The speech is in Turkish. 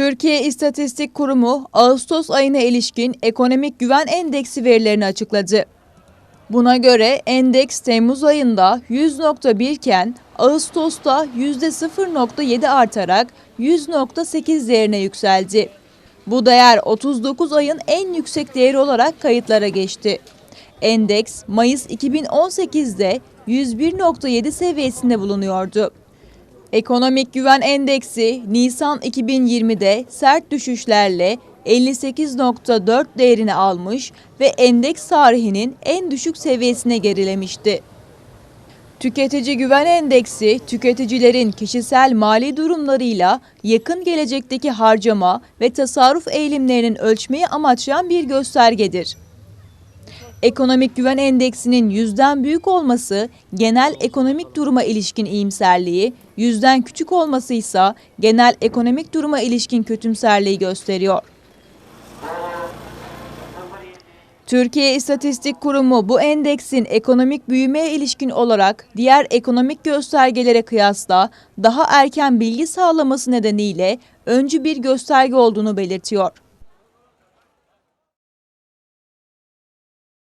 Türkiye İstatistik Kurumu Ağustos ayına ilişkin ekonomik güven endeksi verilerini açıkladı. Buna göre endeks Temmuz ayında 100.1 iken Ağustos'ta %0.7 artarak 100.8 değerine yükseldi. Bu değer 39 ayın en yüksek değeri olarak kayıtlara geçti. Endeks Mayıs 2018'de 101.7 seviyesinde bulunuyordu. Ekonomik Güven Endeksi Nisan 2020'de sert düşüşlerle 58.4 değerini almış ve endeks tarihinin en düşük seviyesine gerilemişti. Tüketici Güven Endeksi, tüketicilerin kişisel mali durumlarıyla yakın gelecekteki harcama ve tasarruf eğilimlerinin ölçmeyi amaçlayan bir göstergedir. Ekonomik güven endeksinin yüzden büyük olması genel ekonomik duruma ilişkin iyimserliği, yüzden küçük olması ise genel ekonomik duruma ilişkin kötümserliği gösteriyor. Türkiye İstatistik Kurumu bu endeksin ekonomik büyümeye ilişkin olarak diğer ekonomik göstergelere kıyasla daha erken bilgi sağlaması nedeniyle öncü bir gösterge olduğunu belirtiyor.